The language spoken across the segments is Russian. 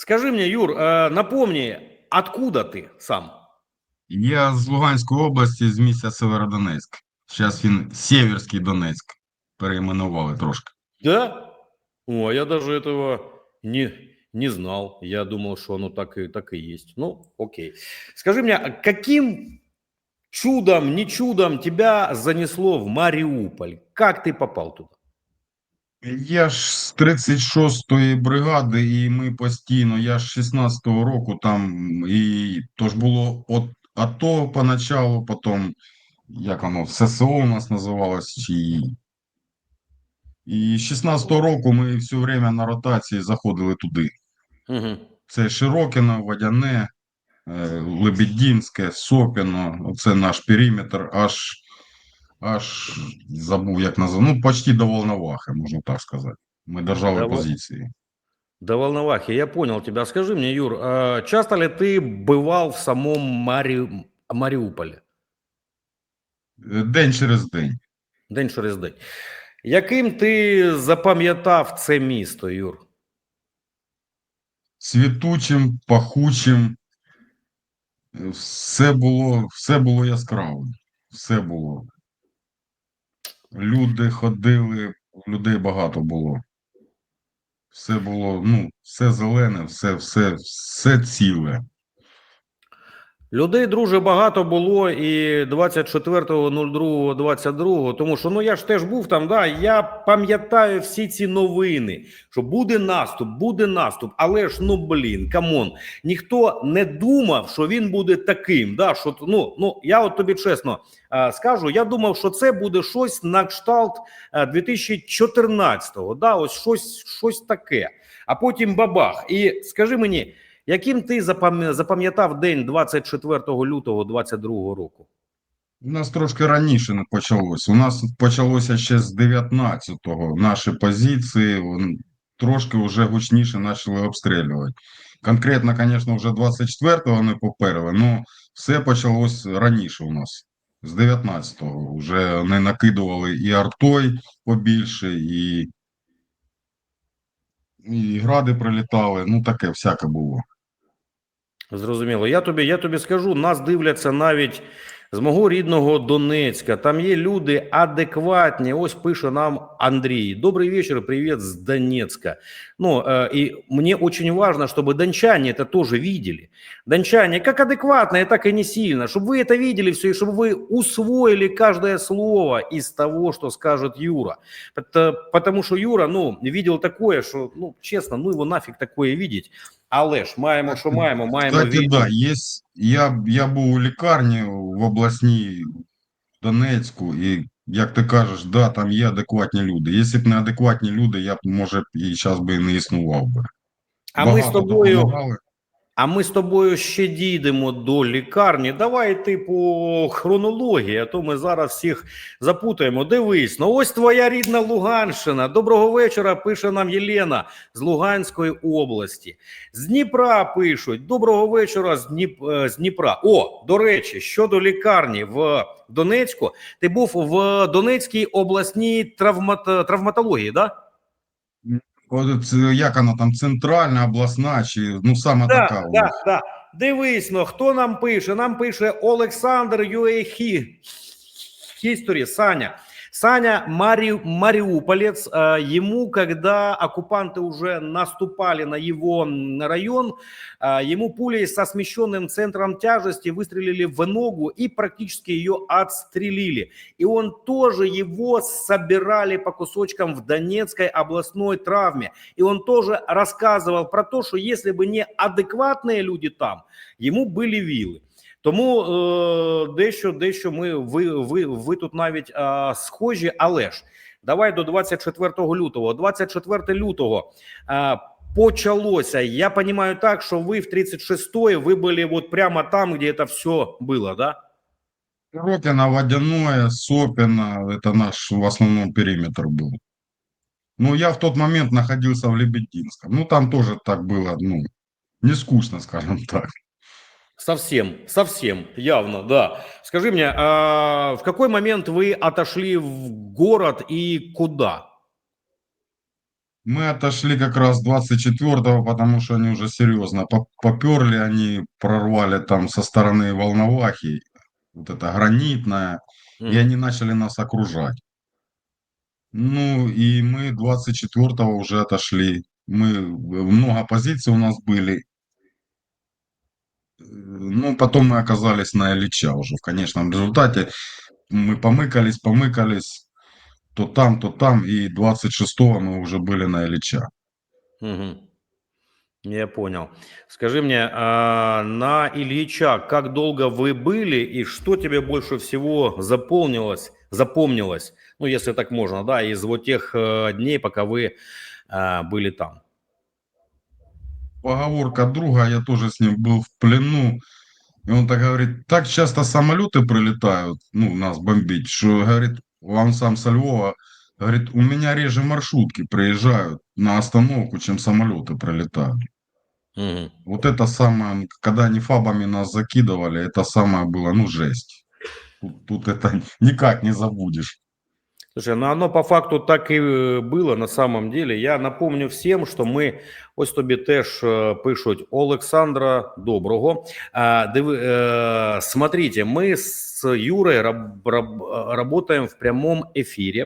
Скажи мне, Юр, э, напомни, откуда ты сам? Я з Луганської області, з місця Северодонецьк. Зараз він Сєвєрський Донецьк. Перейменували трошки. Да? О, а я даже этого не, не знал. Я думал, что оно так и, так и есть. Ну, окей. Скажи мне, а каким чудом, не чудом тебя занесло в Мариуполь? Как ты попал туда? Я ж з 36-ї бригади, і ми постійно, я ж 16-го року там, і то ж було от АТО поначалу, потім, як воно, ССО у нас називалось, чи... І з 16-го року ми все время на ротації заходили туди. Мгм. Це Широкино, Водяне, е, Лебедінське, Сопіно. Оце наш периметр, аж, аж забув, як назвати. Ну, почти до Волновахи, можна так сказати. Ми держали До Вол- позиції. До Волновахи, я понял тебя. Скажи мне, Юр, а часто ли ты бывал в самом Мари... Мариуполе? Е, День через день. День через день. Яким ти запам'ятав це місто, Юр? Світучим, пахучим. Все було, все було яскраво. Все було. Люди ходили, людей багато було. Все було, ну, все зелене, все, все, все ціле. Людей, друже, багато було і 24.02.22, тому що ну я ж теж був там. Да, я пам'ятаю всі ці новини, що буде наступ, буде наступ. Але ж ну блін, камон, ніхто не думав, що він буде таким. Да, що ну, ну я от тобі чесно е, скажу, я думав, що це буде щось на кшталт е, 2014-го. Да, ось щось, щось таке. А потім бабах. І скажи мені. Яким ти запам'ятав день 24 лютого 22 року? У нас трошки раніше не почалось. У нас почалося ще з 19-го. Наші позиції трошки вже гучніше почали обстрілювати. Конкретно, звісно, вже 24-го не поперли, але все почалось раніше у нас. З 19-го вже не накидували і артой побільше, і, і гради прилітали. Ну таке всяке було. Зрозуміло. Я тобі, я тобі скажу, нас дивляться навіть з мого рідного Донецька. Там є люди адекватні. Ось пише нам Андрій. Добрий вечір, привіт з Донецка. Ну, э, и мне очень важно, чтобы дончане это тоже видели. Дончане как адекватные, так и не сильно. Чтобы вы это видели все, и чтобы вы усвоили каждое слово из того, что скажет Юра. Пот- Потому что Юра, ну, видел такое, что, ну, честно, ну его нафиг такое видеть. Але ж маємо, що маємо, маємо Кстати, війну. да, є, я, я був у лікарні в обласній Донецьку, і як ти кажеш, да, там є адекватні люди. Якщо б не адекватні люди, я б, може, і зараз би не існував би. А ми з тобою, допомагали. А ми з тобою ще дійдемо до лікарні. Давай ти по хронології, а то ми зараз всіх запутаємо. Дивись, ну ось твоя рідна Луганщина. Доброго вечора. Пише нам Єлена з Луганської області. З Дніпра пишуть: Доброго вечора з, Дніп... е, з Дніпра. О, до речі, щодо лікарні в Донецьку, ти був в Донецькій обласній травмат... травматології, да? От, як вона там, центральна, обласна, чи ну саме Да, така. да, да. Дивись, ну, хто нам пише? Нам пише Олександр Юехі. History, Саня. Саня Мари, Мариуполец. Э, Ему, когда оккупанты уже наступали на его район, э, ему пулей со смещенным центром тяжести выстрелили в ногу и практически ее отстрелили. И он тоже его собирали по кусочкам в Донецкой областной травме. И он тоже рассказывал про то, что если бы не адекватные люди там, ему были вилы. Тому е, дещо, дещо ми ви, ви, ви тут навіть е, схожі, але ж давай до 24 лютого. 24 лютого е, почалося. Я розумію так, що ви в 36-ї ви були от прямо там, де це все було, да? Рокіна, Водяное, Сопіно, это наш в основном периметр был. Ну, я в тот момент находился в Лебединском. Ну, там тоже так было, ну, не скучно, скажем так. Совсем, совсем, явно, да. Скажи мне, а в какой момент вы отошли в город и куда? Мы отошли как раз 24-го, потому что они уже серьезно по- поперли, они прорвали там со стороны Волновахи, вот это гранитное, и Мгм. они начали нас окружать. Ну, и мы 24-го уже отошли. Мы, много позиций у нас были. Ну, потом мы оказались на Ильича уже в конечном результате. Мы помыкались, помыкались, то там, то там, и 26-го мы уже были на Ильича. Мгм. Я понял. Скажи мне, а, на Ильича как долго вы были и что тебе больше всего запомнилось, запомнилось, ну, если так можно, да, из вот тех э, дней, пока вы а, были там? Поговорка друга, я тоже с ним был в плену, и он так говорит, так часто самолеты прилетают, ну, нас бомбить, что, говорит, он сам со Львова, говорит, у меня реже маршрутки приезжают на остановку, чем самолеты прилетают. Мгм. Вот это самое, когда они фабами нас закидывали, это самое было, ну, жесть. Тут, тут это никак не забудешь. Слушай, ну оно по факту так і е, було на самом деле. Я напомню всім, що ми ось тобі теж е, пишуть Олександра Доброго. А, диви, е, смотрите, мы с Юрой раб, раб, работаем в прямом ефірі.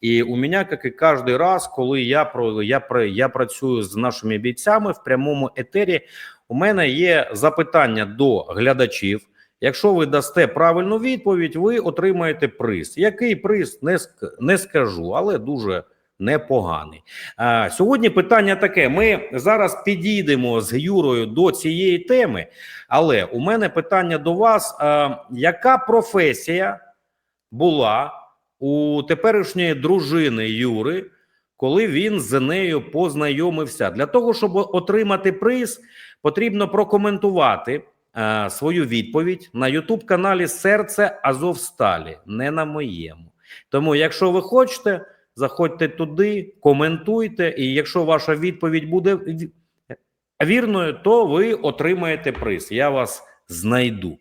І у мене, як і кожен раз, коли я про я про я працюю з нашими бійцями в прямому етері, у мене є запитання до глядачів. Якщо ви дасте правильну відповідь, ви отримаєте приз. Який приз не, не скажу, але дуже непоганий. А, сьогодні питання таке: ми зараз підійдемо з Юрою до цієї теми, але у мене питання до вас: а, яка професія була у теперішньої дружини Юри, коли він з нею познайомився? Для того, щоб отримати приз, потрібно прокоментувати е, свою відповідь на Ютуб каналі Серце Азовсталі, не на моєму. Тому, якщо ви хочете, заходьте туди, коментуйте, і якщо ваша відповідь буде вірною, то ви отримаєте приз. Я вас знайду.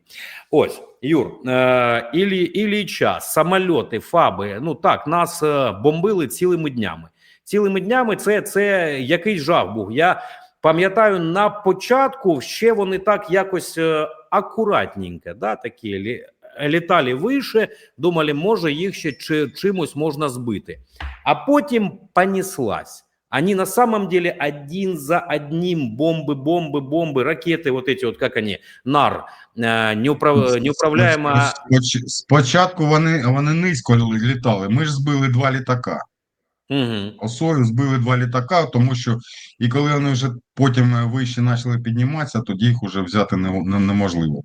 Ось, Юр, е, Ілі, Ілліча, самольоти, фаби. Ну так, нас е, бомбили цілими днями. Цілими днями це, це якийсь жах був. Я пам'ятаю, на початку ще вони так якось е, акуратненько, да, такі лі, літали вище, думали, може їх ще чи, чимось можна збити. А потім понеслась. Они на самом деле один за одним бомбы, бомбы, бомбы, ракеты, вот эти вот, как они, НАР, э, неуправ... неуправляемо... Споч- Спочатку вони, вони низько літали. Ми ж збили два літака. Осою збили два літака, тому що і коли вони вже потім е, вище почали підніматися, тоді їх вже взяти не- не- неможливо.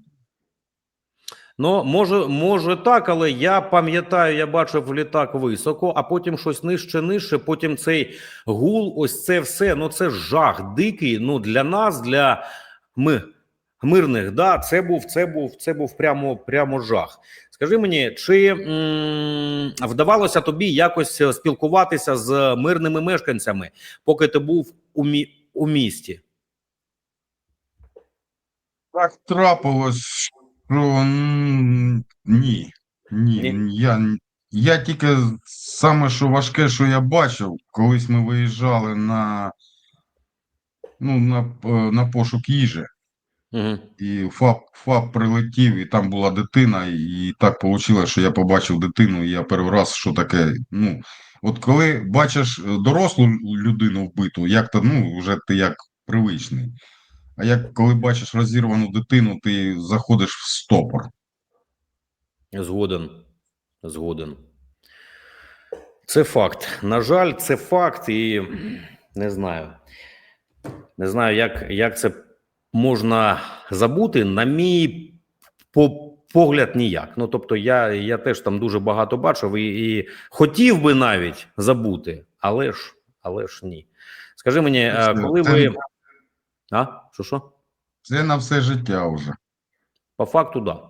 Ну, може, може так, але я пам'ятаю, я бачив літак високо, а потім щось нижче, нижче, потім цей гул, ось це все, ну це жах дикий, ну для нас, для ми, мирних, да, це був, це був, це був прямо, прямо жах. Скажи мені, чи м, вдавалося тобі якось е, спілкуватися з мирними мешканцями, поки ти був у, мі, у місті? Так трапилось, що ні. Ні. Ні? Я, я тільки саме, що важке, що я бачив, колись ми виїжджали на, ну, на, е, на пошук їжі. Угу. І ФАП, ФАП прилетів, і там була дитина, і так вийшло, що я побачив дитину, і я перший раз, що таке. Ну, от коли бачиш е, дорослу людину вбиту, як то, ну, вже ти як привичний. А як коли бачиш розірвану дитину, ти заходиш в стопор. Згоден. Згоден. Це факт. На жаль, це факт, і не знаю. Не знаю, як, як це можна забути. На мій по, погляд, ніяк. Ну, тобто, я, я теж там дуже багато бачив і, і хотів би навіть забути, але ж, але ж ні. Скажи мені, е, коли це- ви. А? Що що? Це на все життя вже. По факту, да.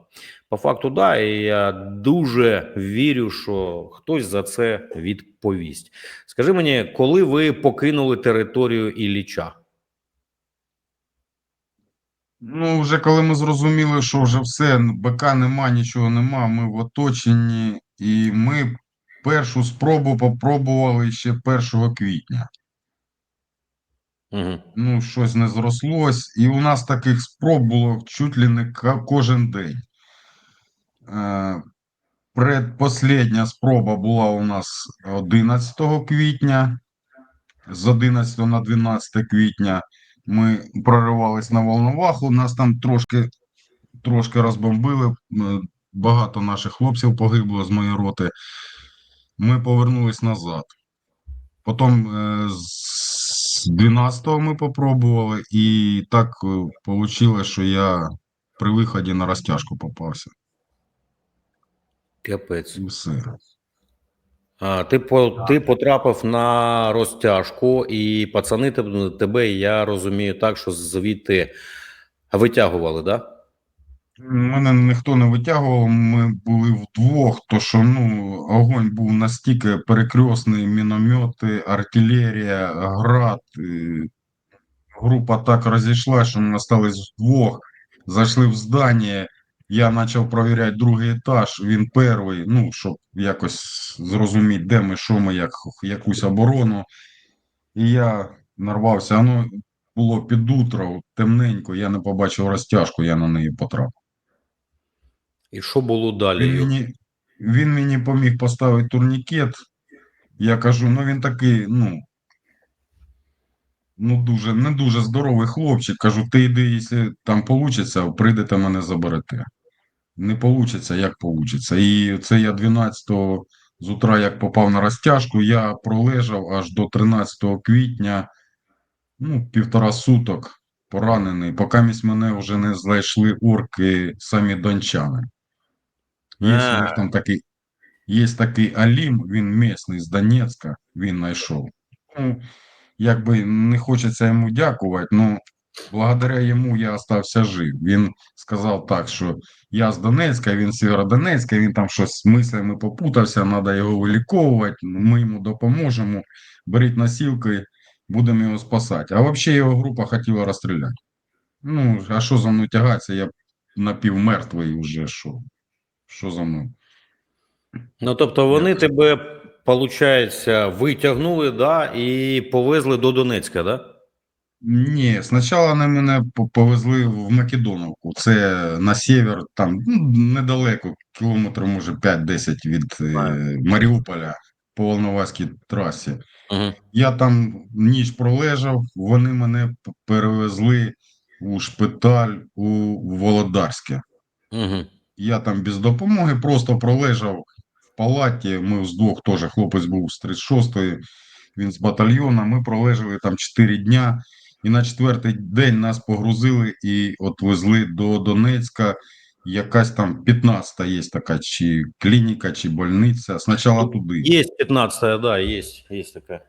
По факту, да. І я дуже вірю, що хтось за це відповість. Скажи мені, коли ви покинули територію Ілліча? Ну, вже коли ми зрозуміли, що вже все, БК нема, нічого нема, ми в оточенні, і ми першу спробу попробували ще 1 квітня. Мгм. ну, щось не зрослось. І у нас таких спроб було чуть ли не кожен день. Е, Предпоследня спроба була у нас 11 квітня. З 11 на 12 квітня ми проривались на Волноваху. Нас там трошки, трошки розбомбили. Е, Багато наших хлопців погибло з моєї роти. Ми повернулись назад. Потім е, з 12-го ми попробували, і так вийшло, що я при виході на розтяжку попався. Капець. І все. Ти, по, ти потрапив на розтяжку, і пацани тебе, я розумію, так, що звідти витягували, да? Мене ніхто не витягував, ми були вдвох, то що ну, огонь був настільки перекресний, міномети, артилерія, град. Група так розійшла, що ми остались вдвох, зайшли в здання, я почав перевіряти другий етаж, він перший, ну, щоб якось зрозуміти, де ми, що ми, як, якусь оборону. І я нарвався, ну, було під утро, темненько, я не побачив розтяжку, я на неї потрапив. І що було далі? Він мені, він мені поміг поставити турнікет. Я кажу, ну він такий, ну, ну дуже, не дуже здоровий хлопчик. Кажу, ти йди, якщо там вийде, прийдете мене заберете. Не вийде, як вийде. І це я 12 з утра, як попав на розтяжку, я пролежав аж до 13 квітня, ну, півтора суток поранений, поки місь мене вже не знайшли орки самі дончани. Є там такий, є такий Алім, він місний з Донецька, він знайшов. Ну, якби не хочеться йому дякувати, ну, благодаря йому я остався жив. Він сказав так, що я з Донецька, він з Сєвєродонецька, він там щось з мислями попутався, треба його виліковувати, ми йому допоможемо, беріть носілки, будемо його спасати. А взагалі його група хотіла розстріляти. Ну, а що за мною тягатися, я напівмертвий вже, що, що за мною? Ну, тобто вони Якось. тебе, виходить, витягнули, да, і повезли до Донецька, да? Ні, спочатку вони мене повезли в Македоновку. Це на север, там ну, недалеко, кілометрів, може, 5-10 від е, Маріуполя по Волноваській трасі. Угу. Я там ніч пролежав, вони мене перевезли у шпиталь у Володарське. Угу. Я там без допомоги просто пролежав в палаті. Ми вдвох теж хлопець був з 36-ї, він з батальйону. Ми пролежали там 4 дня. І на четвертий день нас погрузили і от везли до Донецька. Якась там 15-та є така, чи клініка, чи больниця. Спочатку туди. Є 15 да, є, є така. Е,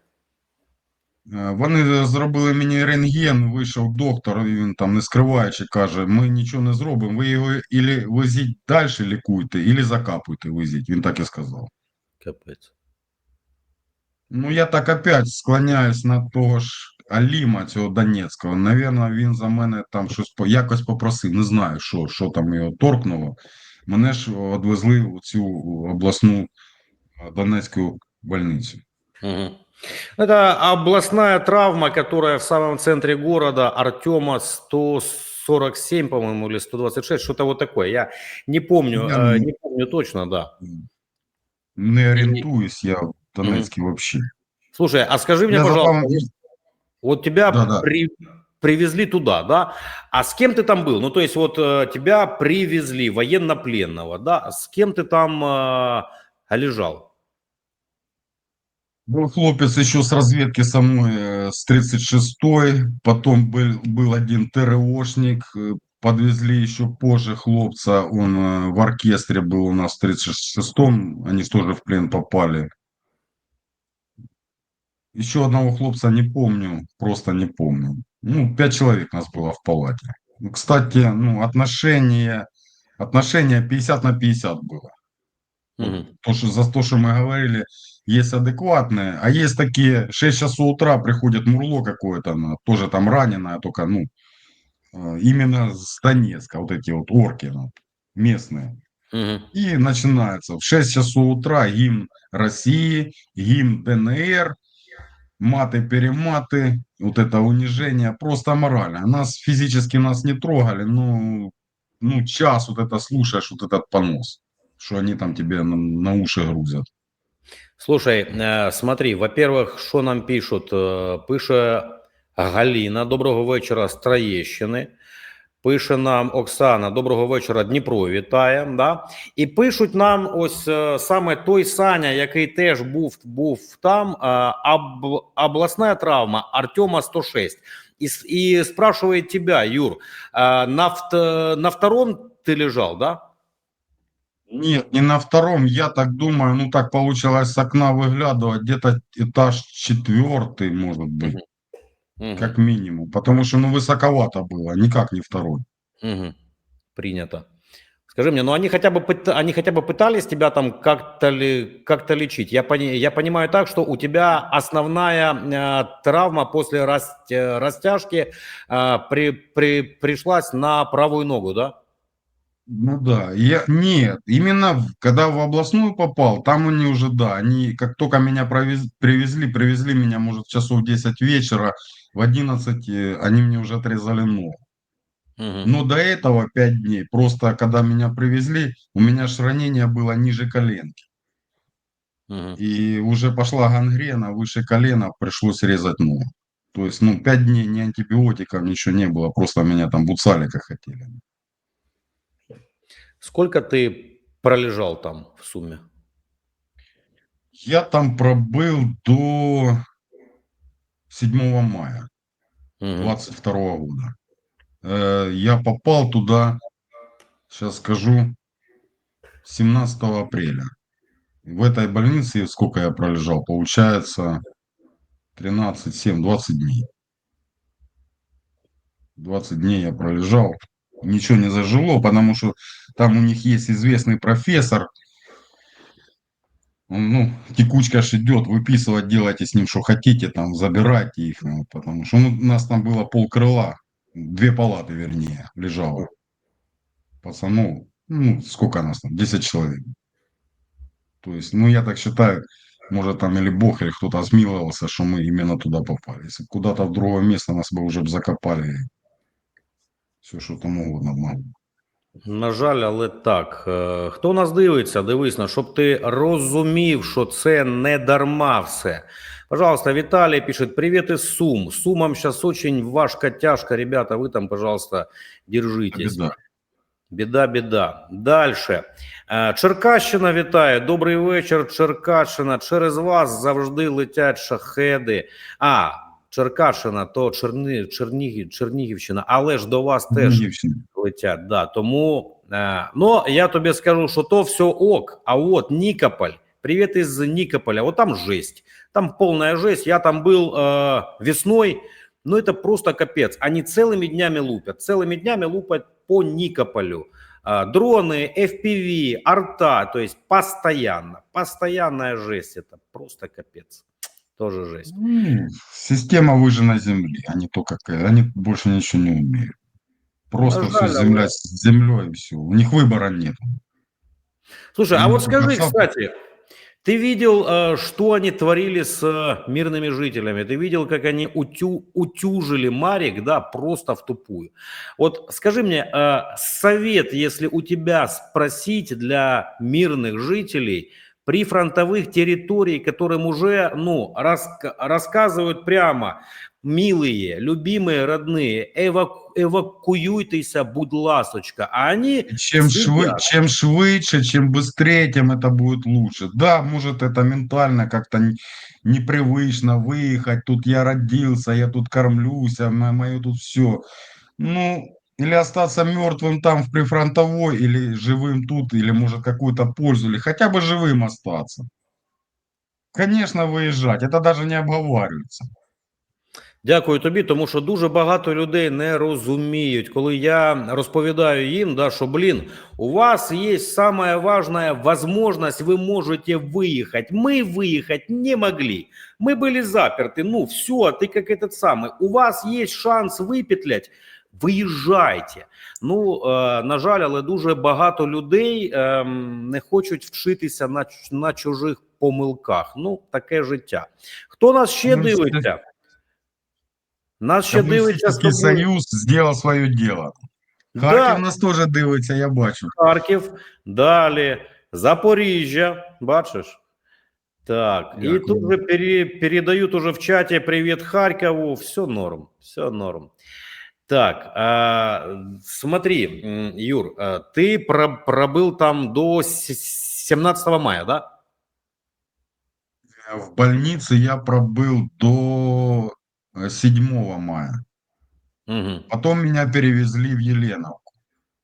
Вони зробили мені рентген, вийшов доктор, і він там не скриваючи каже: ми нічого не зробимо, ви його ілі везіть далі лікуйте, ілі закапуйте, везіть. Він так і сказав. Капець. Ну, я так опять склоняюсь на того ж Аліма, цього Донецького. Навірно, він за мене там щось якось попросив. Не знаю, що, що там його торкнуло. Мене ж відвезли у цю обласну е, Донецьку больницю. Мгм. Это областная травма, которая в самом центре города, Артема 147, по-моему, или 126, что-то вот такое. Я не помню, Я э, не- не помню точно, да. Не орієнтуюсь я в Донецькій взагалі. Слушай, а скажи мне, Я пожалуйста, запомнил- вот- тебя Да-да. при- привезли туда, да? А с кем ты там был? Ну, то есть вот э, тебя привезли, военнопленного, да? А С кем ты там э, лежал? Был хлопец еще с разведки со мной, э, с 36-й, потом был, был один ТРОшник, э, подвезли еще позже хлопца, он в оркестре был у нас в 36-м, они тоже в плен попали. Еще одного хлопца не помню, просто не помню. Ну, пять человек нас было в палате. Ну, Кстати, ну, отношения, отношения 50 на 50 было. Мгм. То, что, за то, что мы говорили, есть адекватные, а есть такие, 6 часов утра приходит мурло какое-то, тоже там раненое, только, ну, э, именно с Донецка, вот эти вот орки, ну, местные. Мгм. И начинается в 6 часов утра гимн России, гимн ДНР, маты-перематы, вот это унижение, просто морально. Нас физически нас не трогали, но ну, час вот это слушаешь, вот этот понос, что они там тебе на, на уши грузят. Слушай, е, смотри, во-первых, що нам пишуть? Е, Пише Галіна, доброго вечора з Троєщини. Пише нам Оксана, доброго вечора, Дніпро вітає. Да? І пишуть нам ось е, саме той Саня, який теж був, був там, е, об, обласна травма Артема 106. І, с- і спрашивает тебя, Юр, е, на, вт- на втором ты лежал, да? Нет, не на втором, я так думаю, ну так получилось с окна выглядывать, где-то этаж четвертый, может быть, Мгм. как минимум, потому что ну высоковато было, никак не второй. Мгм. Принято. Скажи мне, ну они хотя бы они хотя бы пытались тебя там как-то ли как-то лечить? Я пони- я понимаю так, что у тебя основная э, травма после рас- э, растяжки э, при, при пришлась на правую ногу, да? Ну да, я нет, именно когда в областную попал, там они уже, да, они как только меня провез- привезли, привезли меня, может, часов 10 вечера, в 11 э, они мне уже отрезали ногу. Но до этого 5 дней, просто когда меня привезли, у меня ж ранение было ниже коленки. И уже пошла гангрена, выше колена, пришлось резать ногу. То есть, ну, 5 дней ни антибиотиков, ничего не было, просто меня там буцали как хотели. Сколько ты пролежал там в сумме? Я там пробыл до 7 мая Мгм. 22 года. Э, Я попал туда, сейчас скажу, 17 апреля. В этой больнице сколько я пролежал? Получается 13, 7, 20 дней. 20 дней я пролежал. Ничего не зажило, потому что там у них есть известный профессор. Ну, текучка ж идет, выписывать, делайте с ним, что хотите, там, забирайте их. ну, потому что ну, у нас там было полкрыла, две палаты, вернее, лежало. Пацанов, ну, сколько нас там, 10 человек. То есть, ну, я так считаю, может, там или Бог, или кто-то смиловался, что мы именно туда попали. Если куда-то в другое место нас бы уже закопали. Все, что там угодно могло. На жаль, але так. Е, Хто нас дивиться, дивись, на, щоб ти розумів, що це не дарма все. Пожалуйста, Виталий пишет, привет из Сум. Сумам сейчас очень важко, тяжко, ребята, вы там, пожалуйста, держитесь. Беда. Біда, біда. Дальше. Е, Черкащина вітає. Добрий вечір, Черкащина. Через вас завжди летять шахеди. А, Черкащина, то Черни, Чернігів, Чернігівщина, але ж до вас теж Дівчина. летять. Да. Тому е, ну, я тобі скажу, що то все ок. А от Нікополь, привіт із Нікополя, вот там жесть. Там полная жесть. Я там был э, весной. Ну, это просто капец. Они целыми днями лупят. Целыми днями лупят по Никополю. А, дроны, FPV, арта. То есть постоянно. Постоянная жесть. Это просто капец. Тоже жесть. Ну, Система выжжена земли. Они только к- они больше ничего не умеют. Просто Ну, все жаль, земля але- с землей, все. У них выбора нет. Слушай, а Ну, вот скажи, красавцы. кстати, ты видел, э, что они творили с э, мирными жителями? Ты видел, как они утю, утюжили Марик, да, просто в тупую? Вот скажи мне, э, совет, если у тебя спросить для мирных жителей при фронтовых территориях, которым уже, ну, раска- рассказывают прямо, милые, любимые, родные, эваку- эвакуюйтеся, будь ласочка, а они Чем, швы, чем швыдше, чем быстрее, тем это будет лучше. Да, может это ментально как-то непривычно выехать. Тут я родился, я тут кормлюсь, а мо- мое тут все. Ну, или остаться мертвым там в прифронтовой, или живым тут, или может какую-то пользу, или хотя бы живым остаться. Конечно, выезжать, это даже не обговаривается. Дякую тобі, тому що дуже багато людей не розуміють, коли я розповідаю їм, да, що блін, у вас є самая важная возможность, ви можете виїхати. Ми виїхати не могли. Ми були заперті. Ну все, ти як этот самий. У вас є шанс випетлять. Виїжджайте. Ну е, на жаль, але дуже багато людей ем, не хочуть вчитися на, на чужих помилках. Ну, таке життя. Хто нас ще Ну, дивиться? Нас ще дивиться союз сделал свое дело. Харків Да, нас теж дивиться, я бачу. Харків, далі Запоріжжя, бачиш? Так, Дякую. тут же пере- передают уже в чате привет Харькову, все норм, все норм. Так, а, смотри, Юр, а, ты про- пробыл там до с- 17 мая, да? В больнице я пробыл до э, 7 мая. Мгм. Потом меня перевезли в Еленовку.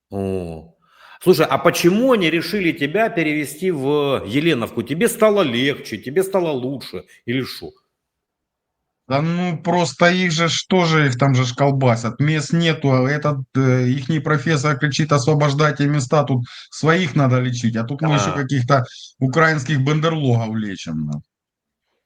О. Слушай, а почему они решили тебя перевести в Еленовку? Тебе стало легче, тебе стало лучше или что? Да ну просто их же что же их там же колбасят, мест нету, а этот э, ихний профессор кричит освобождайте места, тут своих надо лечить, а тут мы еще А. каких-то украинских бандерлогов лечим.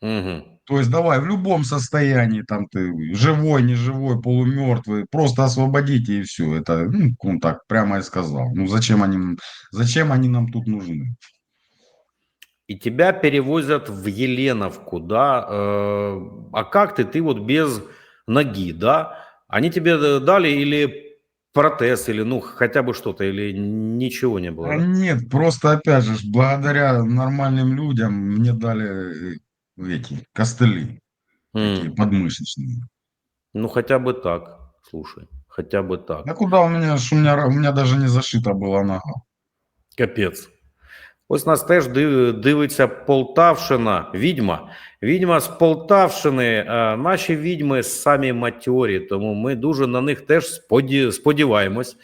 Мгм. То есть давай в любом состоянии, там ты живой, не живой, полумертвый, просто освободите и все. Это, ну, он так прямо и сказал. Ну зачем они, зачем они нам тут нужны? И тебя перевозят в Еленовку, да? Э, а как ты? Ты вот без ноги, да? Они тебе дали или протез, или ну хотя бы что-то, или ничего не было? А да? нет, просто опять же, благодаря нормальным людям мне дали э, эти костыли, М, подмышечные. Ну хотя бы так, слушай, хотя бы так. Да куда у меня, у меня, у меня даже не зашита была нога. Капець. Ось нас теж див- дивиться Полтавщина, відьма. Відьма з Полтавщини. Е, Наші відьми самі матьорі, тому ми дуже на них теж споді- сподіваємось.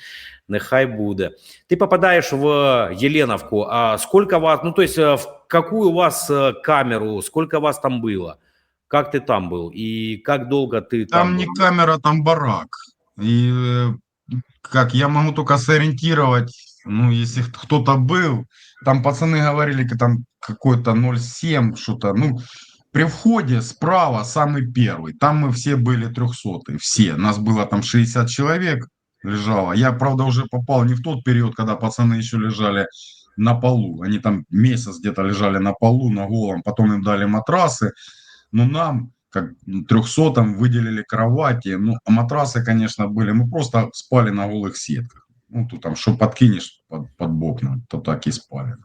Нехай буде. Ти попадаєш в Еленовку. А сколько вас, ну то есть э, в какую у вас э, камеру, сколько вас там было? Как ты там был? И как долго ты там, Там не был? камера, там барак. И э, как я могу только сориентировать, ну, если кто-то был, там пацаны говорили, там какой-то 0,7, что-то, ну, при входе справа самый первый, там мы все были 300 все, нас было там 60 человек лежало, я, правда, уже попал не в тот период, когда пацаны еще лежали на полу, они там месяц где-то лежали на полу, на голом, потом им дали матрасы, но нам, как трехсотым, выделили кровати. Ну, а матрасы, конечно, были. Мы просто спали на голых сетках. Ну, тут там, что подкинешь под, под бок, ну, то так и спали.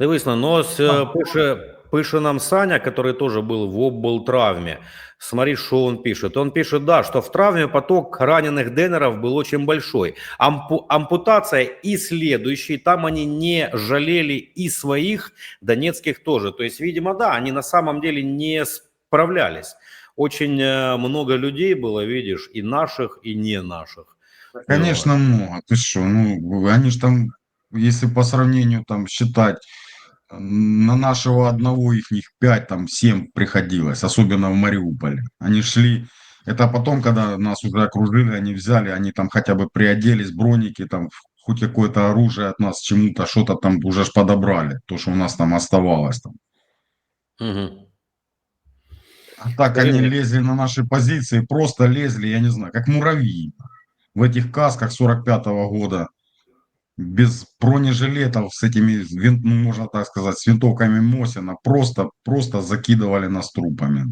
Дивись, ну, ну, е, пише, пише нам Саня, который тоже был в облтравме. Смотри, что он пишет. Он пишет, да, что в травме поток раненых денеров был очень большой. Ампу- ампутация и следующий, там они не жалели и своих, донецких тоже. То есть, видимо, да, они на самом деле не справлялись. Очень э, много людей было, видишь, и наших, и не наших. Конечно, много. Ты что, ну, они же там, если по сравнению там считать, на нашего одного их них 5, там 7 приходилось, особенно в Мариуполе. Они шли, это потом, когда нас уже окружили, они взяли, они там хотя бы приоделись, броники, там хоть какое-то оружие от нас чему-то, что-то там уже ж подобрали, то, что у нас там оставалось там. Мгм. А так Скажи они мне. лезли на наши позиции, просто лезли, я не знаю, как муравьи. В этих касках 45 года, без бронежилетов, с этими, ну, можно так сказать, с винтовками Мосина, просто, просто закидывали нас трупами.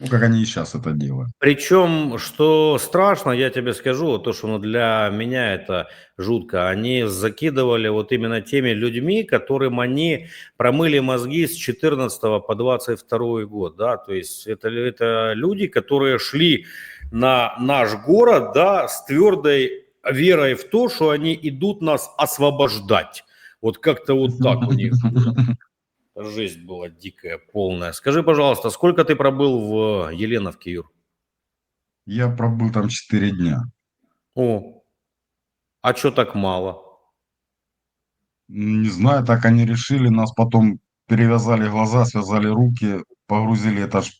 Ну, как они и сейчас это делают. Причем, что страшно, я тебе скажу, то, что ну, для меня это жутко, они закидывали вот именно теми людьми, которым они промыли мозги с 14 по 22 год, да, то есть это, это люди, которые шли на наш город, да, с твердой верой в то, что они идут нас освобождать. Вот как-то вот так у них. Жизнь была дикая, полная. Скажи, пожалуйста, сколько ты пробыл в Еленовке, Юр? Я пробыл там 4 дня. О, а что так мало? Не знаю, так они решили, нас потом перевязали глаза, связали руки, погрузили, это, ж,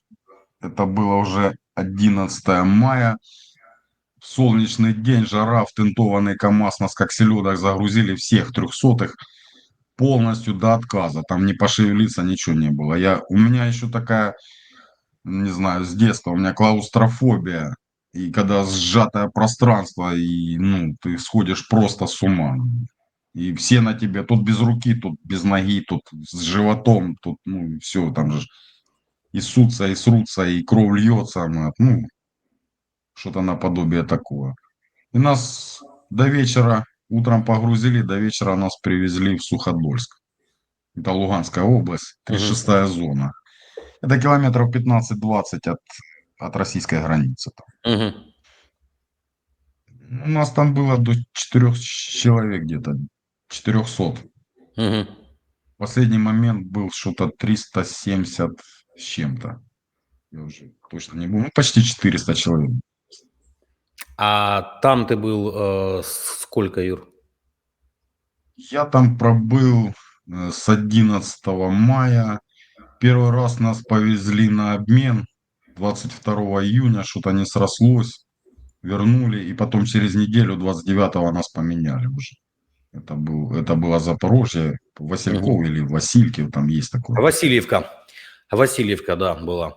это было уже 11 мая, солнечный день, жара, в тентованный КАМАЗ, нас как селедок загрузили, всех трехсотых, полностью до отказа, там не пошевелиться, ничего не было. Я, у меня еще такая, не знаю, с детства, у меня клаустрофобия, и когда сжатое пространство, и, ну, ты сходишь просто с ума. И все на тебе, тут без руки, тут без ноги, тут с животом, тут, ну, все, там же и ссутся, и срутся, и кровь льется, ну, что-то наподобие такого. И нас до вечера, утром погрузили, до вечера нас привезли в Суходольск. Это Луганская область, 36-я зона. Это километров 15-20 от, от российской границы. там. Мгм. У нас там было до 4 человек где-то, 400. Мгм. Последний момент был что-то 370 с чем-то. Я уже точно не помню. Ну, почти 400 человек. А там ты был э, сколько, Юр? Я там пробыл э, с 11 мая. Первый раз нас повезли на обмен 22 июня, что-то не срослось. Вернули, и потом через неделю, 29 нас поменяли уже. Это, был, это было Запорожье, Васильков или Васильков, там есть такое. Васильевка. Васильевка, да, была.